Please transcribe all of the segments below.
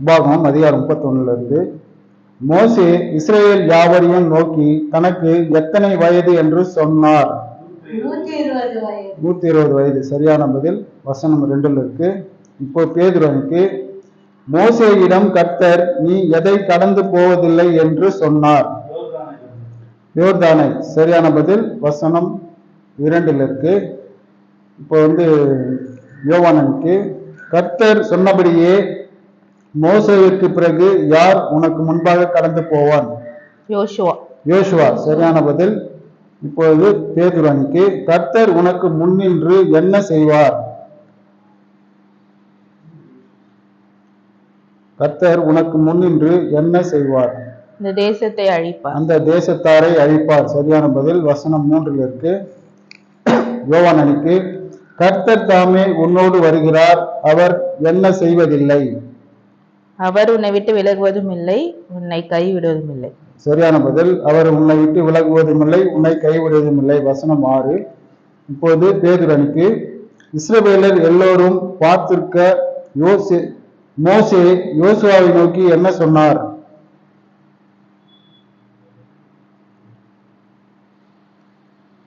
உபாகமம் அதிகாரம் முப்பத்தொன்னுல இருந்து மோசே இஸ்ரேல் யாவரையும் நோக்கி தனக்கு எத்தனை வயது? என்று சொன்னார். நூத்தி இருபது வயது. சரியான பதில். வசனம் ரெண்டுல இருக்கு. இப்போ பேதுருவனுக்கு மோசேயிடம் கர்த்தர் நீ எதை கடந்து போவதில்லை? என்று சொன்னார். யோர்தானை. சரியான பதில். வசனம் இரண்டுல இருக்கு. இப்போ வந்து யோவானனுக்கு கர்த்தர் சொன்னபடியே மோசேவிற்கு பிறகு யார் உனக்கு முன்பாக கடந்து போவான்? யோசுவா. யோசுவா. சரியான பதில். இப்பொழுது பேதுருவனுக்கு கர்த்தர் உனக்கு முன்னின்று என்ன செய்வார்? கர்த்தர் உனக்கு முன்னின்று என்ன செய்வார்? இந்த தேசத்தை அழிப்பார். அந்த தேசத்தாரை அழிப்பார். சரியான பதில். வசனம் மூன்றில் இருக்கு. யோவானனுக்கு கர்த்தர் தாமே உன்னோடு வருகிறார். அவர் என்ன செய்வதில்லை? அவர் உன்னை விட்டு விலகுவதும் இல்லை உன்னை கைவிடுவதும் இல்லை சரியான பதில் அவர் உன்னை விட்டு விலகுவதும் இல்லை உன்னை கைவிடுவதும் இல்லை வசனம் ஆறு. இப்போது பேதுரனுக்கு இஸ்ரவேலர் எல்லோரும் பார்த்திருக்க யோசே மோசே யோசுவாவை நோக்கி என்ன சொன்னார்?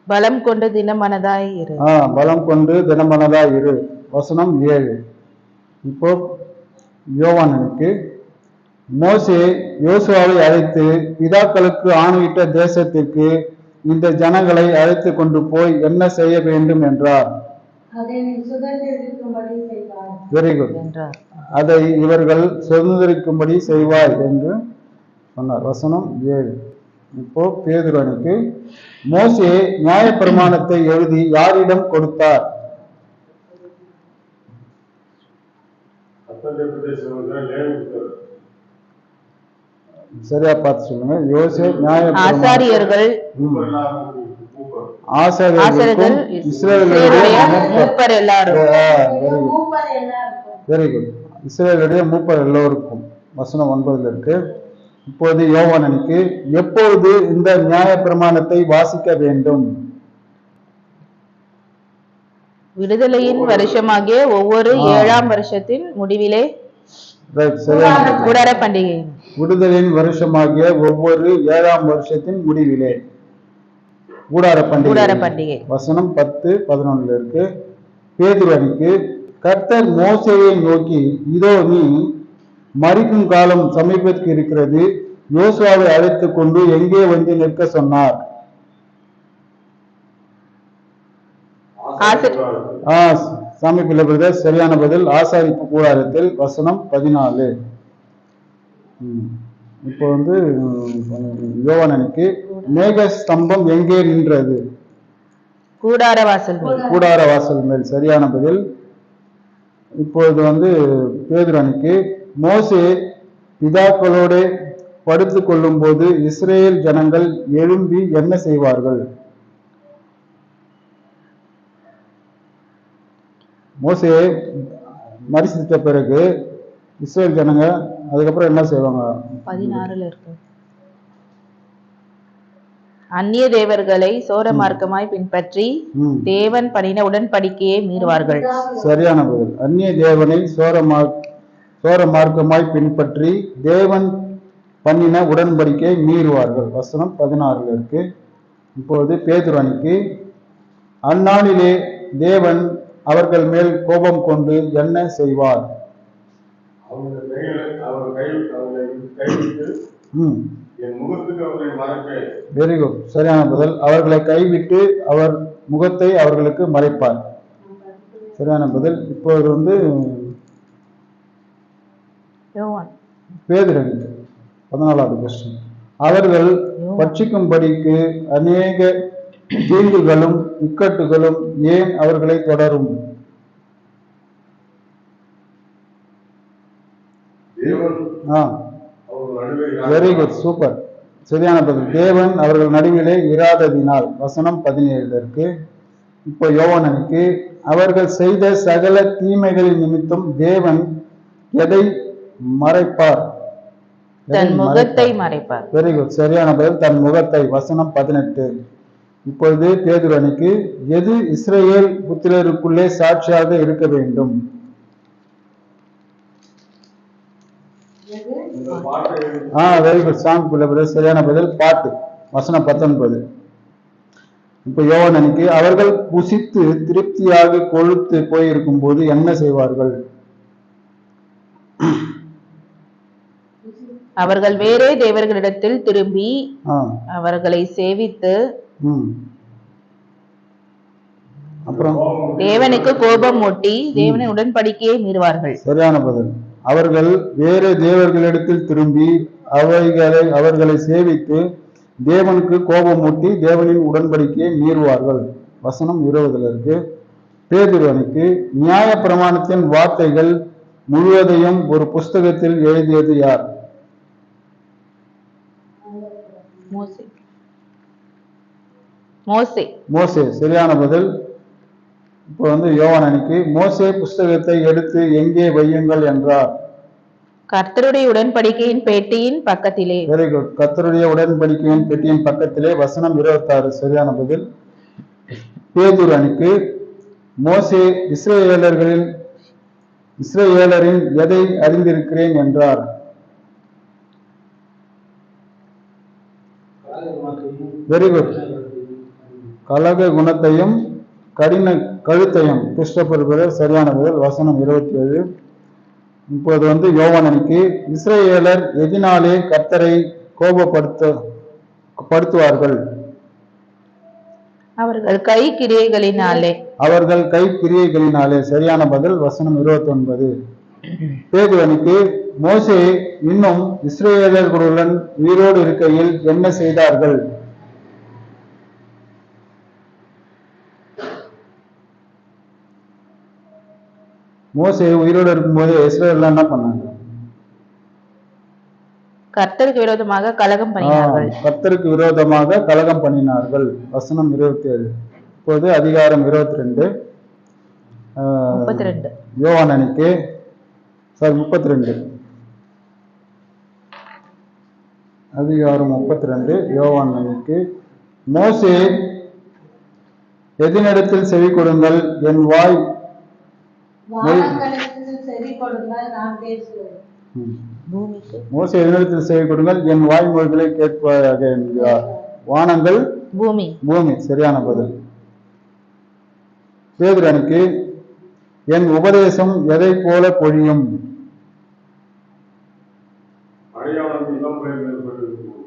பலம் கொண்டு தினமனதாய் இரு. ஆ பலம் கொண்டு தினமனதா இரு. வசனம் ஏழு. இப்போ யோவானனுக்கு மோசே யோசுவாவை அழைத்து பிதாக்களுக்கு ஆணையிட்ட தேசத்திற்கு இந்த ஜனங்களை அழைத்து கொண்டு போய் என்ன செய்ய வேண்டும் என்றார். அதை நீ சுதந்திரிக்கும்படி செய்வார் வெரி குட் என்றார். அதை இவர்கள் சுதந்திரிக்கும்படி செய்வாய் என்று சொன்னார். வசனம் ஏழு. இப்போ பேதுரனுக்கு மோசே நியாயப்பிரமாணத்தை எழுதி யாரிடம் கொடுத்தார்? சரியா பார்த்து சொல்லுங்க. யோசே நியாய ஆசாரியர்கள் ஆசாரியர்கள் இஸ்ரேலுடைய மூப்பர். எல்லாரும். வெரி குட் இஸ்ரேலுடைய மூப்பர் எல்லோருக்கும் வசனம் ஒன்பதுல இருக்கு. இப்போது யோவானனுக்கு எப்பொழுது இந்த நியாய பிரமாணத்தை வாசிக்க வேண்டும்? விடுதலையின் வருஷமாகிய ஒவ்வொரு ஏழாம் வருஷத்தின் முடிவிலே. கூடார பண்டிகை. விடுதலின் வருஷமாகிய ஒவ்வொரு ஏழாம் வருஷத்தின் முடிவிலே கூடார பண்டிகை. பண்டிகை. வசனம் பத்து பதினொன்னுல இருக்கு. பேதுருவனுக்கு கர்த்தர் மோசேயை நோக்கி இதோ நீ மறிக்கும் காலம் சமீபத்துக்கு இருக்கிறது யோசுவாவை அழைத்துக் கொண்டு எங்கே வந்து நிற்க சொன்னார் ஆசை- ஆ சாமி பிள்ளை பிரதர் சரியான பதில். ஆசாரிப்பு கூடாரத்தில் வசனம் பதினாலு. இப்போ வந்து யோவானனுக்கு மேக ஸ்தம்பம் எங்கே நின்றது? கூடார வாசல் மேல். கூடார வாசல் மேல். சரியான பதில். இப்பொழுது வந்து பேதுரனுக்கு மோசே பிதாக்களோடு படுத்துக் கொள்ளும் போது இஸ்ரேல் ஜனங்கள் எழும்பி என்ன செய்வார்கள்? மோசே மரிசித்த பிறகு இஸ்ரேல் ஜனங்க அதுக்கப்புறம் என்ன செய்வாங்க? பதினாறுல இருக்கு. அந்நிய தேவர்களை சோர மார்க்கமாய் பின்பற்றி தேவன் பண்ணின உடன்படிக்கையை மீறுவார்கள். சரியான பதில். அந்நிய தேவனை சோர மார்க் சோர மார்க்கமாய் பின்பற்றி தேவன் பண்ணின உடன்படிக்கை மீறுவார்கள். வசனம் பதினாறுல இருக்கு. இப்பொழுது பேதுரனுக்கு அந்நாளிலே தேவன் அவர்கள் மேல் கோபம் கொண்டு என்ன செய்வார்? வெரி குட் சரியான பதில். அவர்களை கைவிட்டு அவர் முகத்தை அவர்களுக்கு மறைப்பார். சரியான பதில். இப்பொழுது வந்து பேதுரன் பதினாலாவது கொஸ்டின் அவர்கள் பட்சிக்கும்படிக்கு அநேக தீங்குகளும் இக்கட்டுகளும் ஏன் அவர்களை தொடரும்? வெரி குட் சூப்பர் சரியான பதில். தேவன் அவர்கள் நடுவிலே இராததினால். வசனம் பதினேழுல இருக்கு இப்போ யோவானனுக்கு அவர்கள் செய்த சகல தீமைகளின் நிமித்தம் தேவன் எதை மறைப்பார்? தன் முகத்தை மறைப்பார்? வெரி குட் சரியான பதில். தன் முகத்தை வசனம் பதினெட்டு. இப்பொழுது பேதுரனுக்கு எது இஸ்ரேல் புத்திரருக்குள்ளே சாட்சியாக இருக்க வேண்டும்? ஆ வெரி குட் சாங் பிள்ளை சரியான பதில். பாட்டு. வசனம் பத்தொன்பது. இப்ப யோவான் அன்னைக்கு அவர்கள் புசித்து திருப்தியாக கொழுத்து போயிருக்கும் போது என்ன செய்வார்கள்? அவர்கள் வேறே தேவர்களிடத்தில் திரும்பி அவர்களை சேவித்து அப்புறம்? தேவனுக்கு கோபம் மூட்டி தேவனின் உடன்படிக்கையை மீறுவார்கள். சரியான பதில். அவர்கள் வேறு தேவர்களிடத்தில் திரும்பி அவைகளை அவர்களை சேவித்து தேவனுக்கு கோபமூட்டி தேவனின் உடன்படிக்கையை மீறுவார்கள். வசனம் இருபதுல இருக்கு. பேதுருவனுக்கு நியாய பிரமாணத்தின் வார்த்தைகள் முழுவதையும் ஒரு புஸ்தகத்தில் எழுதியது யார்? மோசே. மோசே. மோசே சரியான பதில். இப்போ வந்து யோவான் அன்னைக்கு மோசே புஸ்தகத்தை எடுத்து எங்கே வையுங்கள் என்றார். கர்த்தருடைய உடன்படிக்கையின் பேட்டியின் பக்கத்திலே. வெரி குட் கர்த்தருடைய உடன்படிக்கையின் பெட்டியின் பக்கத்திலே வசனம் இருபத்தாறு சரியான பதில். பேதுரு அணிக்கு மோசே இஸ்ரேலர்களின் இஸ்ரேலரின் எதை அறிந்திருக்கிறேன் என்றார். வெரி குட் கலக குணத்தையும் கடின கழுத்தையும் கிறிஸ்டபர் பிரதர் சரியான பதில் வசனம் இருபத்தி ஏழு இப்போது வந்து யோவானனுக்கு இஸ்ரேலர் எதினாலே கர்த்தரை கோபப்படுத்த படுத்துவார்கள். அவர்கள் கை கிரியைகளினாலே. அவர்கள் கை கிரியைகளினாலே. சரியான பதில் வசனம் இருபத்தி ஒன்பது பேதுவனுக்கு மோசே இன்னும் இஸ்ரேலர்களுடன் உயிரோடு இருக்கையில் என்ன செய்தார்கள்? மோசே உயிரோடு இருக்கும்போது இஸ்ரேல் என்ன பண்ணாங்க? கர்த்தருக்கு விரோதமாக கலகம் பண்ணினார்கள். கர்த்தருக்கு விரோதமாக கலகம் பண்ணினார்கள். வசனம் இருபத்தி ஏழு இப்போது அதிகாரம் இருபத்தி ரெண்டு முப்பத்தி ரெண்டு யோவான் அணிக்கு சாரி முப்பத்தி ரெண்டு அதிகாரம் முப்பத்தி ரெண்டு யோவான் அணிக்கு மோசே எதினிடத்தில் செவி கொடுங்கள் என் வாய் வானங்களுக்கு செவி கொடுங்கள் நான் பேசுவேன் ம். பூமிக்கு மோசே எதினிடத்தில் செவி கொடுங்கள் என் வாய்மொழிகளை கேட்பாயாக என்கிறார். வானங்கள் பூமி. பூமி சரியான பதில். பேதுரனுக்கு என் உபதேசம் எதை போல பொழியும்?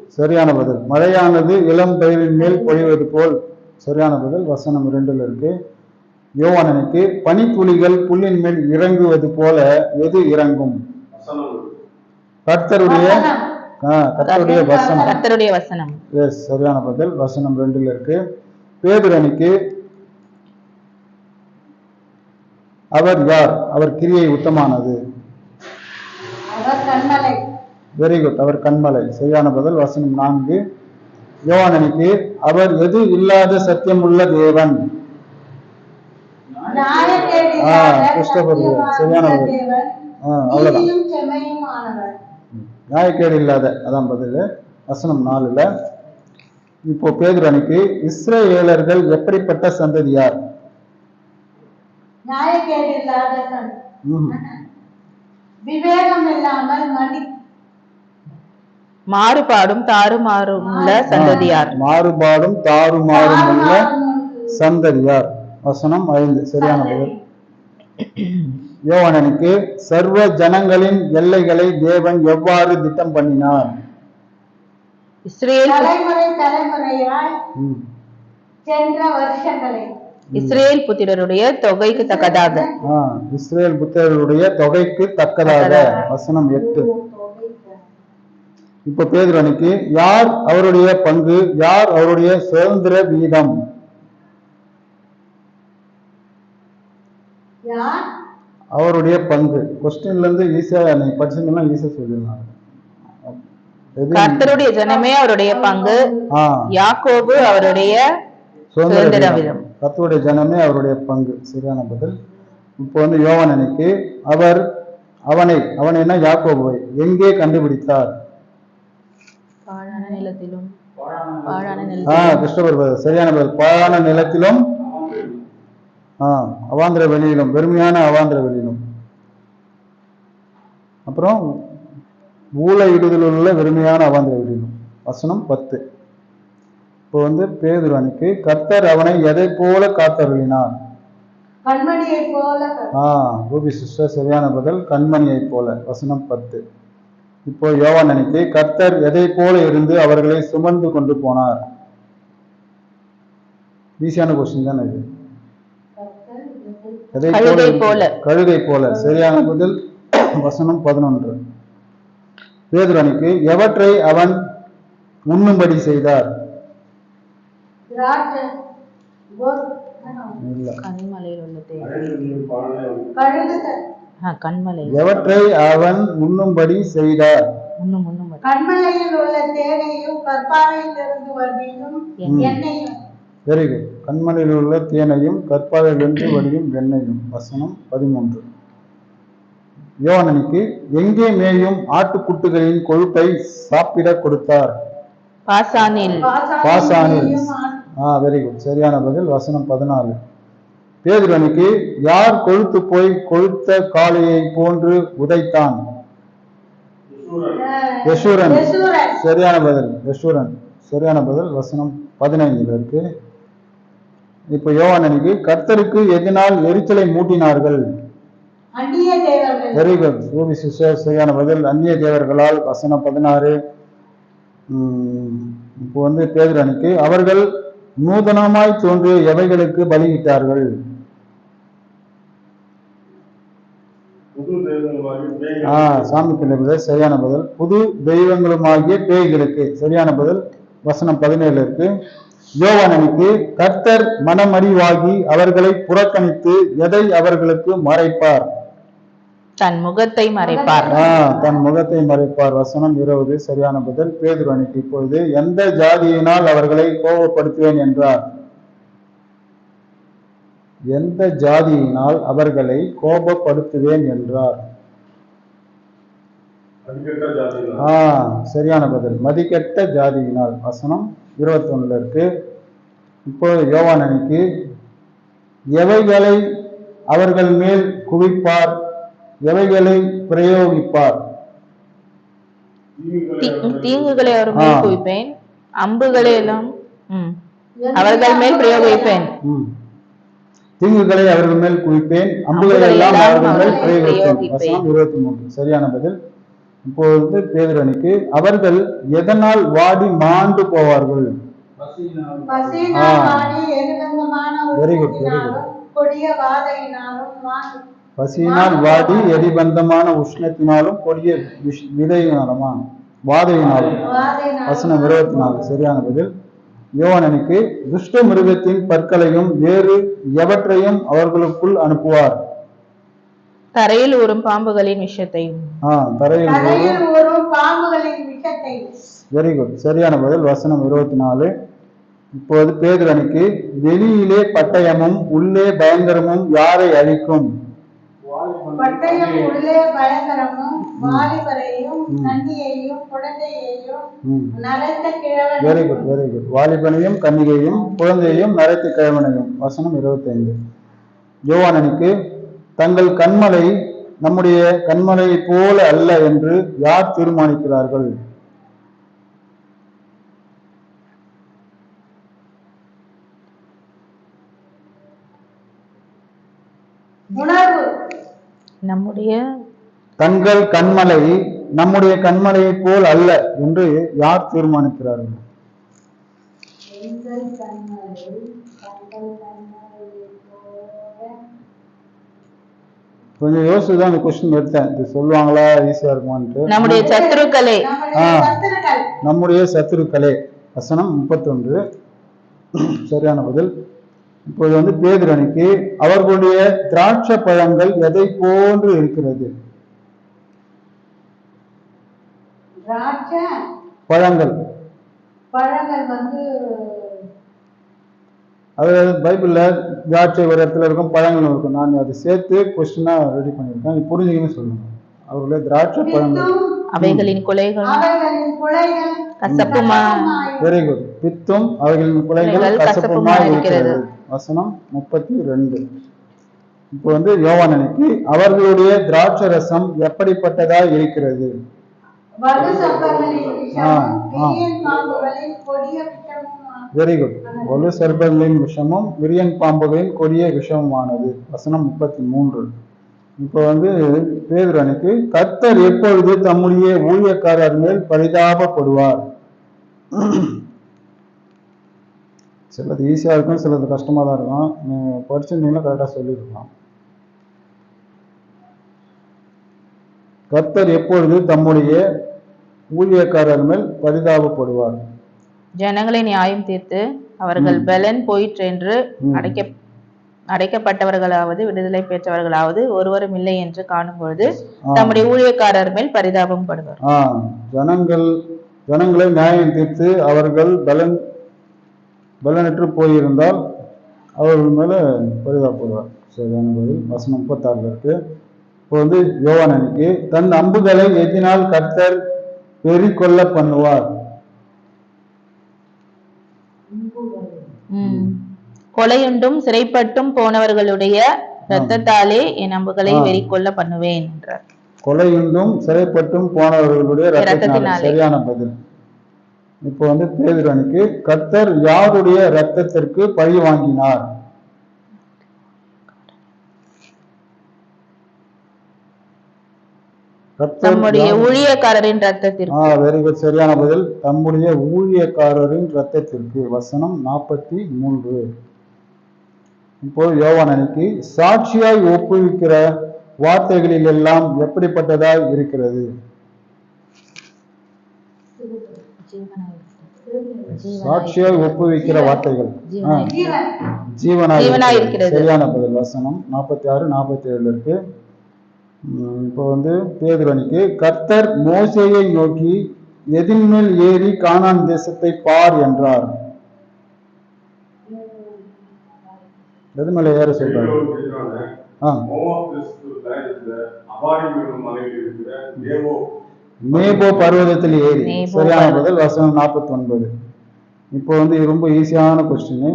சரியான பதில். மழையானது இளம் பயிரின் மேல் பொழிவது போல். சரியான பதில். வசனம் இரண்டுல இருக்கு. யோவானனுக்கு பனித்துளிகள் புல்லின் மேல் இறங்குவது போல எது இறங்கும்? கர்த்தருடைய கர்த்தருடைய வசனம். கர்த்தருடைய வசனம். எஸ் சரியான பதில். வசனம் ரெண்டுல இருக்கு. பேதுரனுக்கு அவர் யார்? அவர் கிரியை உத்தமானது. வெரி குட் அவர் கண்மலை. சரியான பதில். வசனம் நான்கு. யோவானனுக்கு அவர் எது இல்லாத சத்தியமுள்ள தேவன்? நியாயக்கேடு ஆ, இல்லாத கிறிஸ்டோபர் சத்தியவான் சரியான உள்ள பதில். தேவன். ஆ, செம்மையுமானவர். நியாயக்கேடு இல்லாத அதான் பதில். வசனம் நாலுல இப்போ பேதுரனுக்கு இஸ்ரேலர்கள் எப்படிப்பட்ட சந்ததியார் மாறுபாடும் தாறுமாறும் உள்ள சந்ததியார் மாறுபாடும் தாறுமாறும் உள்ள. சந்ததியார் வசனம் ஐந்து. சரியான பதில். யோவானனுக்கு சர்வ ஜனங்களின் எல்லைகளை தேவன் எவ்வாறு திட்டம் பண்ணினார்? இஸ்ரேல் புத்திரருடைய தொகைக்கு தக்கதாக. இஸ்ரேல் புத்தர்களுடைய தொகைக்கு தக்கதாக. வசனம் எட்டு. இப்ப பேதுரனுக்கு யார் அவருடைய பங்கு யார் அவருடைய சுதந்திர வீதம்? அவருடைய பங்கு. கொஸ்டின்ல இருந்து ஈஸியா நீ படிச்சீங்கன்னா ஈஸியா சொல்லிடலாம்? கர்த்தருடைய ஜனமே அவருடைய பங்கு. யாக்கோபு அவருடைய சுதந்திர வீதம். கர்த்தருடைய ஜனமே அவருடைய பங்கு. சரியான பதில். இப்போ வந்து யோவானனுக்கு அவர் அவனை அவனைன்னா யாக்கோபுவை எங்கே கண்டுபிடித்தார்? பாழான நிலத்திலும். பாழான ஆ நிலத்திலும் சரியான பதில். பாழான நிலத்திலும் ஆ அவாந்திர வெளியிலும் வெறுமையான அவாந்திர வெளியிலும். அப்புறம் ஊழையிடுதலில் உள்ள வெறுமையான அவாந்திர விடினும் வசனம் பத்து. இப்போ வந்து பேதுரு அணிக்கு கர்த்தர் அவனை எதை போல காத்தருளினார்? கண்மணியைப் போல ஆ ரூபி சிஸ்டர் சரியான பதில் கண்மணியைப் போல. வசனம் பத்து. இப்போ யோவான் அணிக்கு கர்த்தர் எதை போல இருந்து அவர்களை சுமந்து கொண்டு போனார்? ஈஸியான கொஸ்டின் தானே இது. கழுகை? போல. கழுகை போல. சரியான பதில். வசனம் பதினொன்று. பேதுரு அணிக்கு எவற்றை அவன் உண்ணும்படி செய்தார்? எவற்றை அவன் உண்ணும்படி செய்தார். கண்மலையில் உள்ள தேனையும் கற்பாறையிலிருந்து எண்ணெய். எண்ணெயும் வெரி குட் கண்மலையில் உள்ள தேனையும் கற்பாறையிலிருந்து வடியும் வெண்ணையும். வசனம் பதிமூன்று. யோவானனுக்கு எங்கே மேயும் ஆட்டுக்குட்டுகளின் கொழுப்பை சாப்பிட கொடுத்தார்? பாசானில். பாசானில். ஆ வெரி குட் சரியான பதில். வசனம் பதினாலு. பேதுரனுக்கு யார் கொழுத்து போய் கொழுத்த காளையை போன்று உதைத்தான்? யசூரன் யசூரன் சரியான பதில். யசூரன் சரியான பதில். வசனம் பதினைந்துல இருக்கு. இப்போ யோவானனுக்கு கர்த்தருக்கு எதனால் எரிச்சலை மூட்டினார்கள். வெரி குட் ரூபி சிஸ்டர் சரியான பதில். அந்நிய தேவர்களால் வசனம் பதினாறு. இப்போ வந்து பேதுரனுக்கு அவர்கள் நூதனமாய் தோன்றிய எவைகளுக்கு பலியிட்டார்கள்? புது தெய்வங்களாகி பேய்கள் ஆ சாமி பிள்ளை சரியான பதில். புது தெய்வங்களுமாகிய பேய்களுக்கு. சரியான பதில். வசனம் பதினேழு இருக்கு. யோவானனுக்கு கர்த்தர் மனமறிவாகி அவர்களை புறக்கணித்து எதை அவர்களுக்கு மறைப்பார்? தன் முகத்தை மறைப்பார். தன் முகத்தை மறைப்பார். வசனம் இருபது சரியான பதில். பேதுருவனுக்கு இப்பொழுது எந்த ஜாதியினால் அவர்களை கோபப்படுத்துவேன் என்றார்? எந்த ஜாதியினால் அவர்களை கோபப்படுத்துவேன் என்றார். அதிகட்ட ஜாதிகள் ஆ சரியான பதில். மதிக்கெட்ட ஜாதியினால். வசனம் இருபத்தொன்னுல இருக்கு. இப்போ யோவானனுக்கு எவைகளை அவர்கள் மேல் குவிப்பார்? எவைகளை பிரயோகிப்பார்? தீங்குகளை அவர் மேல். குவிப்பேன். அம்புகளை எல்லாம் ம். அவர்கள் மேல் பிரயோகிப்பேன். ம். தீங்குகளை அவர்கள் மேல் குவிப்பேன். அம்புகளை எல்லாம் அவர்கள் மேல் பிரயோகிப்பேன். இருபத்தி மூன்று. சரியான பதில். இப்பொழுது பேதுரனுக்கு அவர்கள் எதனால் வாடி மாண்டு போவார்கள்? உஷ்ணத்தினாலும் கொடிய வாதையினாலும் வாடி. பசியினால் வாடி. எரிபந்தமான உஷ்ணத்தினாலும் கொடிய வாதையினாலும்? வாதையினாலும். வசனம் இருபத்தி நாலு சரியான பதில். யோவானனுக்கு துஷ்ட மிருகத்தின் பற்களையும் வேறு எவற்றையும் அவர்களுக்குள் அனுப்புவார். தரையில் ஊறும் பாம்புகளின் விஷயத்தையும் ஆ தரையில் ஊறும். பாம்புகளின் விஷத்தை வெரி குட் சரியான பதில். வசனம் இருபத்தி நாலு இப்போது பேதுரனுக்கு வெளியிலே பட்டயமும் உள்ளே பயங்கரமும் யாரை அழிக்கும்? பட்டயம் உள்ளே பயங்கரமும் வாலிபரையும் நன்னியையும் குழந்தையையும் ம். நரைத்த கிழவன் வெரி குட் வெரி குட் வாலிபனையும் கன்னிகையும் குழந்தையையும் நரைத்து கிழவனையும். வசனம் இருபத்தைந்து. யோவானனுக்கு தங்கள் கண்மலை நம்முடைய கண்மலையைப் போல அல்ல என்று யார் தீர்மானிக்கிறார்கள்? நம்முடைய தங்கள் கண்மலை நம்முடைய கண்மலையைப் போல் அல்ல என்று யார் தீர்மானிக்கிறார்கள் எங்கள் கண்மலை தங்கள் கண்மலையைப் போல கொஞ்சம் யோசிச்சு தான் அந்த கொஸ்டின் எடுத்தேன். இது சொல்லுவாங்களா ஈஸியா இருக்குமான்ட்டு. நம்முடைய சத்துருக்களே. நம்முடைய ஆ. நம்முடைய சத்துருக்களே. வசனம் முப்பத்தொன்று. சரியான பதில். இப்போது வந்து பேதுரனுக்கு அவர்களுடைய திராட்சை பழங்கள் எதை போன்று இருக்கிறது? திராட்சை பழங்கள். பழங்கள் வந்து அதாவது பைபிள்ல திராட்சை ஒரு இடத்துல இருக்கும் பழங்கள் இருக்கும். நான் அதை சேர்த்து கொஸ்டினா ரெடி பண்ணியிருக்கேன். இது புரிஞ்சுக்கன்னு சொல்லுங்க அவர்களுடைய திராட்சை பழங்கள். பித்தும். அவைகளின் குலைகள். கசப்புமா? வெரி குட் பித்தும் அவைகளின் குலைகள் கசப்புமாய் இருக்கிறது. வசனம் முப்பத்தி ரெண்டு. இப்போ வந்து யோவானனுக்கு அவர்களுடைய திராட்சை ரசம் எப்படிப்பட்டதா இருக்கிறது? Very good. ஒலு சர்பங்களின் விஷமும் விரியன் பாம்புகளின் கொடிய விஷமுமானது. வசனம் முப்பத்தி மூன்று இப்போ வந்து பேதுரனுக்கு கர்த்தர் எப்பொழுது தம்முடைய ஊழியக்காரர் மேல் பரிதாபப்படுவார்? சிலது ஈஸியாக இருக்கும் சிலது கஷ்டமாக தான் இருக்கும். படிச்சிருந்தீங்கன்னா கரெக்டாக சொல்லியிருக்கலாம். கர்த்தர் எப்பொழுது தம்முடைய ஊழியக்காரர் மேல் பரிதாபப்படுவார் ஜனங்களை நியாயம் தீர்த்து அவர்கள். பலன் போயிற்றென்று ம். அடைக்க அடைக்கப்பட்டவர்களாவது விடுதலை பெற்றவர்களாவது ஒருவரும் இல்லை என்று காணும் பொழுது. தம்முடைய ஊழியக்காரர் மேல் பரிதாபம் படுவார் ஜனங்கள் ஜனங்களை நியாயம் தீர்த்து அவர்கள் பலன் பலனற்று போயிருந்தால் அவர்கள் மேல பரிதாபப்படுவார் சரியான பதில் வசனம் முப்பத்தாறுல இருக்கு இப்போ வந்து யோவானனுக்கு தன் அம்புகளை எதினால் கர்த்தர் பெருக்கொள்ள பண்ணுவார். கொலையுண்டும் சிறைப்பட்டும் போனவர்களுடைய இரத்தத்தாலே என் அம்புகளை. வெறிக்கொள்ள பண்ணுவேன் என்றார் கொலையுண்டும் சிறைப்பட்டும் போனவர்களுடைய ரத்தத்தினாலே. சரியான பதில் இப்போ வந்து பேதுரனுக்கு கர்த்தர் யாருடைய ரத்தத்திற்கு பழி வாங்கினார் யார்- ஊழியக்காரரின் ரத்தத்திற்கு ஆ வெரி குட் சரியான பதில். தம்முடைய ஊழியக்காரரின் ரத்தத்திற்கு வசனம் நாற்பத்தி மூன்று. இப்போ யோவானனுக்கு சாட்சியாய் ஒப்புவிக்கிற வார்த்தைகளில் எல்லாம் எப்படிப்பட்டதாய் இருக்கிறது? சாட்சியாய் ஒப்புவிக்கிற வார்த்தைகள். ஜீவனாய். சரியான பதில். வசனம் நாற்பத்தி ஆறு நாற்பத்தி ஏழுல இருக்கு. இப்போ வந்து பேதுரனுக்கு கர்த்தர் மோசேயை நோக்கி எதின் மேல் ஏறி கானான் தேசத்தை பார் என்றார். எது மேல ஏற சொல்றாரு. நேபோ. பர்வதத்தில் ஏறி. சரியான. பதில் வசனம் நாற்பத்தி ஒன்பது இப்போ வந்து ரொம்ப ஈஸியான கொஸ்டின்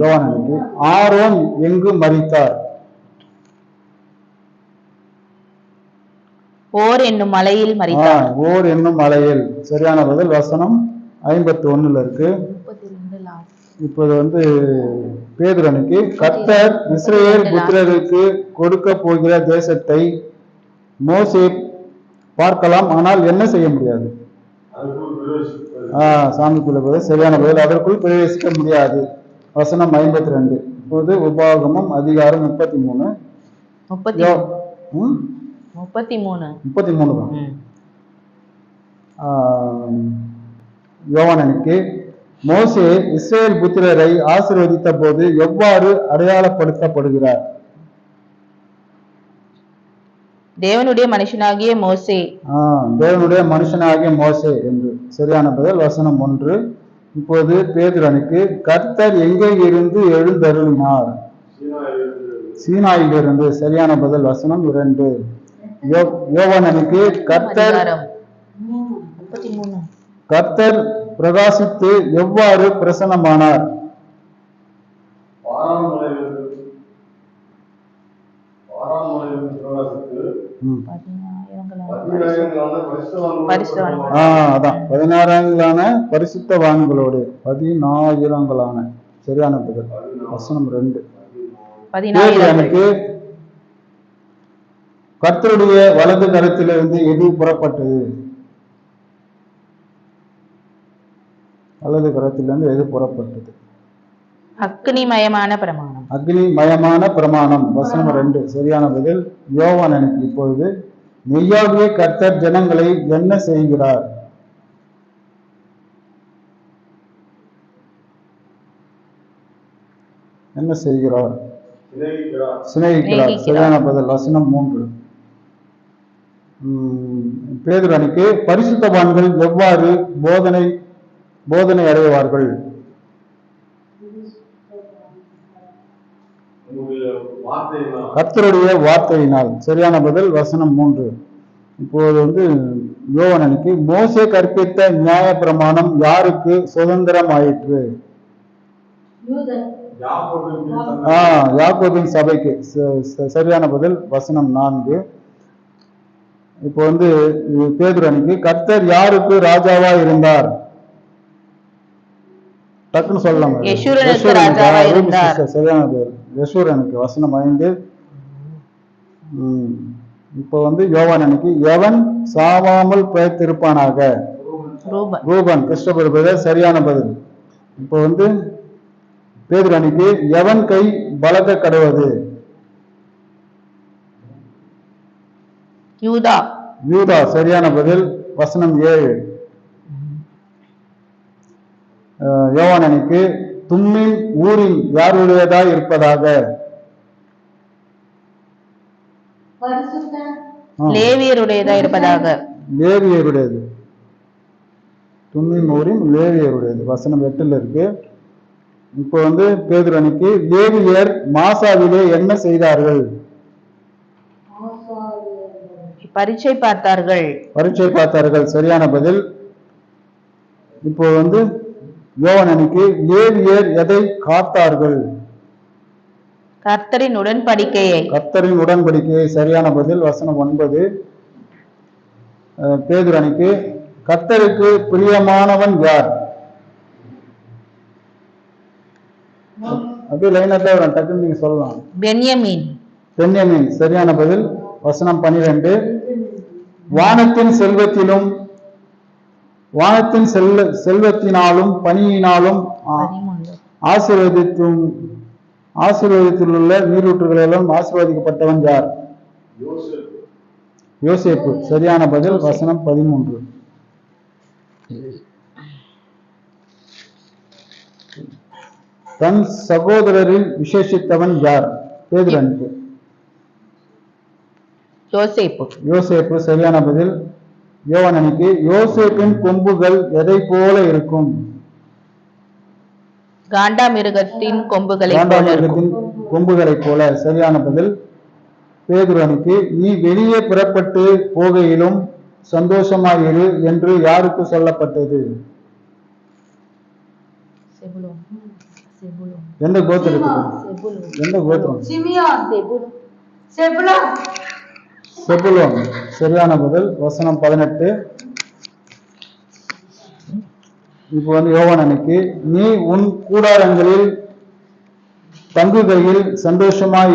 யோவானனுக்கு ஆரோன் எங்கு மரித்தார்? ஓர் என்னும் மலையில் ஆ, மறித்தார் ஓர் என்னும் மலையில். சரியான பதில் வசனம் ஐம்பத்தி ஒண்ணுல இருக்கு இப்போது வந்து பேதுரனுக்கு கர்த்தர் இஸ்ரேல் புத்திரருக்கு கொடுக்க போகிற தேசத்தை மோசே பார்க்கலாம். ஆனால் என்ன செய்ய முடியாது? அதுக்குள் பிரவேசிப்பது. ஆ சாமிக்குள்ள பதில் சரியான பதில் அதற்குள் பிரவேசிக்க முடியாது. வசனம் ஐம்பத்தி ரெண்டு இப்போது உபாகமம் அதிகாரம் முப்பத்தி மூணு. முப்பத்தி முப்பத்தி மூணு முப்பத்தி மூணு தான் யோவானனுக்கு மோசே இஸ்ரேல் புத்திரரை ஆசீர்வதித்த போது எவ்வாறு அடையாளப்படுத்தப்படுகிறார்? தேவனுடைய மனுஷனாகிய மோசே. ஆ, தேவனுடைய மனுஷனாகிய மோசே என்று. சரியான பதில் வசனம் ஒன்று. இப்போது பேதுரனுக்கு கர்த்தர் எங்கே இருந்து எழுந்தருளினார்? சீனாயிலிருந்து. சரியான பதில் வசனம் இரண்டு. யோவானனுக்கு கர்த்தர் கர்த்தர் பிரகாசித்து எவ்வாறு பிரசன்னமானார்? பதினாயிரங்களான பரிசுத்தவான்களோடு பதினாயிரங்களான. சரியான பதில். வசனம் ரெண்டு. எனக்கு கர்த்தருடைய வலது கரத்திலிருந்து எது புறப்பட்டது? வலது கரத்திலிருந்து எது புறப்பட்டது? அக்னிமயமான பிரமாணம். அக்னி மயமான பிரமாணம். வசனம் ரெண்டு. சரியான பதில். யோவான் எனக்கு இப்பொழுது மெய்யாகிய கர்த்தர் ஜனங்களை என்ன செய்கிறார்? என்ன செய்கிறார்? சிநேகிக்கிறார். சிநேகிக்கிறார். சரியான பதில். வசனம் மூன்று. பேதுரனுக்கு பரிசுத்தவான்கள் எவ்வாறு போதனை போதனை அடைவார்கள்? கர்த்தருடைய வார்த்தையினால். சரியான பதில் வசனம் மூன்று. இப்போது வந்து யோவனனுக்கு மோசே கற்பித்த நியாய பிரமாணம் யாருக்கு சுதந்திரம் ஆயிற்று யூதன். யாக்கோபின் ஆ யாக்கோபின் சபைக்கு. ச- ச- சரியான பதில் வசனம் நான்கு. இப்போ வந்து இது பேதுரு அணிக்கு கர்த்தர் யாருக்கு ராஜாவா இருந்தார்? டக்குன்னு சொல்லலாம். சரியான பேர். யசூரனுக்கு வசனம் ஐந்து. இப்போ வந்து யோவான் அன்னைக்கு எவன் சாவாமல் பிழைத்திருப்பானாக? ரூபன். கிறிஸ்டபர் சரியான பதில். இப்போ வந்து பேதுரு அன்னைக்கு எவன் கை பலக்க கடவுது யூதா. யூதா சரியான பதில் வசனம் ஏழு. அஹ், யோவான் அணிக்கு தும்மின் ஊரின் யாருடையதாய் இருப்பதாக? லேவியருடையதா இருப்பதாக? லேவியருடையது. தும்மின் ஊரின் லேவியருடையது. வசனம் எட்டுல இருக்கு. இப்போ வந்து பேதுரு அணிக்கு லேவியர் மாசாவிலே என்ன செய்தார்கள். பரீட்சை பார்த்தார்கள். பரீட்சை பார்த்தார்கள். சரியான பதில். இப்போ வந்து யோவான் அணிக்கு லேவியர் எதை காத்தார்கள்? கர்த்தரின் உடன்படிக்கையை. கர்த்தரின் உடன்படிக்கை சரியான பதில் வசனம் ஒன்பது. அஹ், பேதுரு அணிக்கு கர்த்தருக்கு பிரியமானவன் யார்? அப்படியே லைனர்ல வரும். டக்குன்னு நீங்க சொல்லலாம். பென்யமீன். பென்யமீன். சரியான பதில். வசனம் பனிரெண்டு. வானத்தின் செல்வத்திலும் வானத்தின் செல்வ செல்வத்தினாலும் பணியினாலும் ஆசீர்வதித்தும் ஆசீர்வாதத்திலுள்ள நீரூற்றுகளெல்லாம் ஆசீர்வதிக்கப்பட்டவன் யார்? யோசேப்பு. யோசேப்பு. சரியான பதில் வசனம் பதிமூன்று. தன் சகோதரரில் விசேஷித்தவன் யார்? பேதுரனுக்கு யோசேப்பு. யோசேப்பு சரியான பதில். யோவான் அணிக்கு யோசேப்பின் கொம்புகள் எதை போல இருக்கும்? காண்டாமிருகத்தின் கொம்புகளை போல இருக்கும். காண்டாமிருகத்தின் கொம்புகளைப் போல சரியான பதில். பேதுரு அணிக்கு நீ வெளியே புறப்பட்டு போகையிலும் சந்தோஷமாயிரு என்று யாருக்கு சொல்லப்பட்டது. எந்த கோத்திரத்துக்கு. எந்த கோத்திரம்? செபுலோன். சரியான பதில். வசனம் பதினெட்டு. இப்போ வந்து யோவான் அன்னைக்கு நீ உன் கூடாரங்களில் தங்குகையில் சந்தோஷமாய்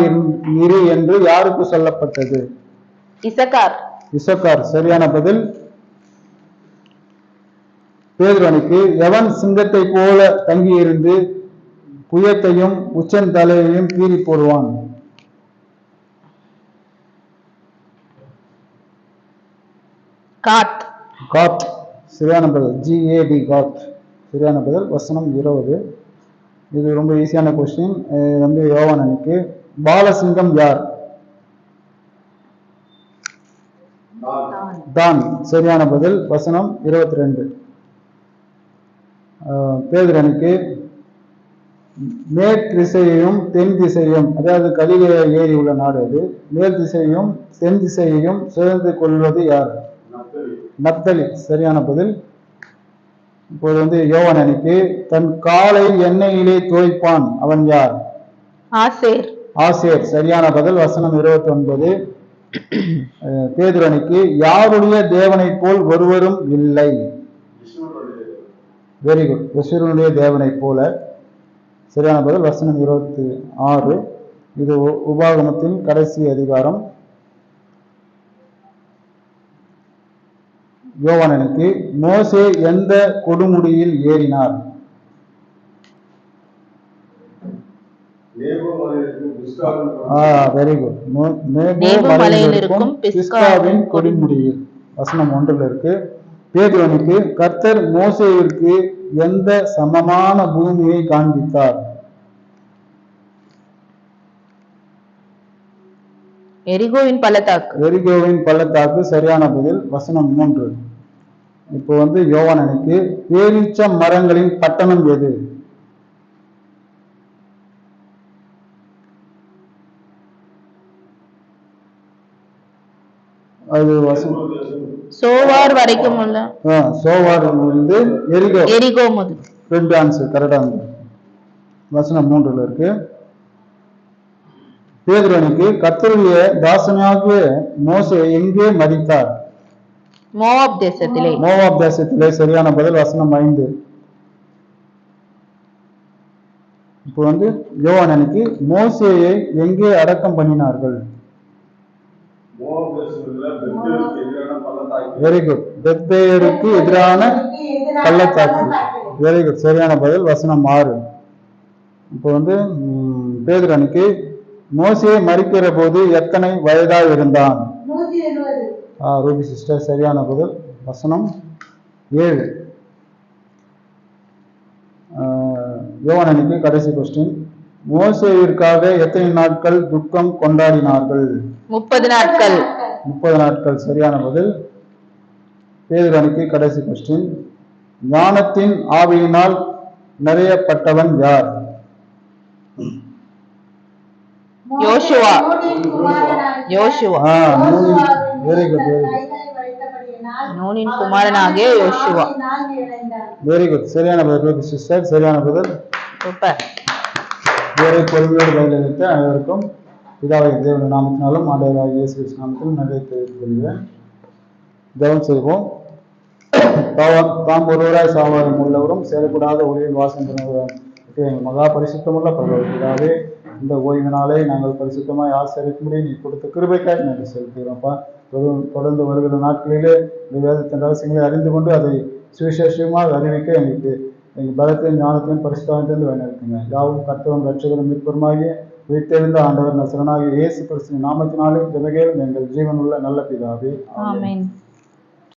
இரு- என்று யாருக்கு சொல்லப்பட்டது? இசக்கார். இசக்கார். சரியான பதில். பேதுரனுக்கு எவன் சிங்கத்தை போல தங்கியிருந்து புயத்தையும் உச்சந்தலையையும் கீறி போடுவான்? காத். காத் சரியான பதில். ஜிஏடி காத். சரியான பதில். வசனம் இருபது. இது ரொம்ப ஈஸியான கொஸ்டின் வந்து யோவான் அன்னைக்கு பாலசிங்கம் யார்? தான். சரியான பதில். வசனம் இருபத்தி ரெண்டு பேதுரனுக்கு மேற் திசையையும் தென் திசையும் அதாவது கலிலே ஏறி உள்ள நாடு அது. மேல் திசையும் தென் திசையையும் சுதந்திர கொள்வது யார்? நப்தலி சரியான பதில். இப்போது வந்து யோவான் அணிக்கு தன் காலை எண்ணெயிலே தோய்ப்பான் அவன் யார்? ஆசேர். ஆசேர் சரியான பதில் வசனம் இருபத்தி ஒன்பது பேதுரு அணிக்கு யாருடைய தேவனைப் போல் ஒருவரும் இல்லை. வெரி குட் யசுரனுடைய தேவனைப் போல. சரியான பதில் வசனம் இருபத்தி ஆறு. இது உபாகமத்தின் கடைசி அதிகாரம். யோவானனுக்கு மோசே எந்த கொடுமுடியில் ஏறினார்? வெரி குட் மலையில் இருக்கும் பிஸ்காவின் கொடுமுடியில். வசனம் ஒன்றில் இருக்கு. பேதுவனுக்கு கர்த்தர் மோசேவிற்கு எந்த சமமான பூமியை காண்பித்தார்? எரிகோவின் பள்ளத்தாக்கு. எரிகோவின் பள்ளத்தாக்கு சரியான பதில். வசனம் மூன்று. இப்போ வந்து யோவான் அணிக்கு பேரீச்ச மரங்களின் பட்டணம் எது? அது வசனம் சோவார் வரைக்கும் உள்ள. சோவார் வந்து எரிகோ. எரிகோ முதல். ரெண்டு ஆன்சர் கரெக்டாக வசனம் மூன்றுல இருக்கு. பேதுருவனுக்கு கர்த்தருடைய தாசனாகிய மோசே எங்கே மதித்தார்? மோவாப் தேசத்திலே. மோவாப் தேசத்திலே சரியான பதில் வசனம் ஐந்து. இப்போ வந்து யோவானனுக்கு மோசேயை எங்கே அடக்கம் பண்ணினார்கள்? வெரி குட் பெத்தேருக்கு எதிரான பள்ளத்தாக்கு. வெரி குட் சரியான பதில் வசனம் ஆறு. இப்போ வந்து ம், பேதுருவனுக்கு மோசே மறிக்கிற போது எத்தனை வயதா இருந்தான்? ரூபி சிஸ்டர் சரியான பதில். வசனம் ஏழு. யோவானனுக்கு கடைசி கொஸ்டின் மோசேவிற்காக எத்தனை நாட்கள் துக்கம் கொண்டாடினார்கள்? முப்பது நாட்கள். முப்பது நாட்கள் சரியான பதில். பேதுரனுக்கு கடைசி கொஸ்டின் ஞானத்தின் ஆவியினால் நிறையப்பட்டவன் யார்? யோசுவா. யோசுவா. வெரி குட் வெரி குட் நூனின் குமாரனாகிய யோசுவா. வெரி குட் சரியான பதில் சிஸ்டர் சரியான பதில். சூப்பர். வேறு பொருளோடு பதிலளித்த அனைவருக்கும் பிதாவை தேவன் நாமத்தினாலும் ஆண்டவராக இயேசு நாமத்திலும் நன்றி தெரிவித்துக் கொள்கிறேன். ஜெபம் செய்வோம். தாம் ஒருவராய் சாவாரம் உள்ளவரும் சேரக்கூடாத ஒளியில் வாசம் எங்கள் மகா பரிசுத்தமுள்ள பரவாயில்லாவே இந்த ஓய்வு நாளை நாங்கள் பரிசுத்தமாய் ஆசரிக்கும்படி நீ கொடுத்த கிருபைக்காய் நாங்கள் செலுத்துகிறோம்ப்பா தொடர்ந்து வருகிற நாட்களிலே இந்த வேதத்தின் ரகசியங்களை அறிந்து கொண்டு அதை சுவிசேஷமாக அறிவிக்க எங்களுக்கு எங்கள் பலத்தையும் ஞானத்தையும் பரிசுத்தானத்தையும் வழிநடத்துங்க. யாவும் கர்த்தவன் ரட்சகரும் மீட்பருமாகிய உயிர்த்தெழுந்த ஆண்டவர் நசரனாகிய இயேசு கிறிஸ்துவின் நாமத்தினாலும் ஜெபகேளும் எங்கள் ஜீவனுள்ள நல்ல பிதாவே. ஆமென்.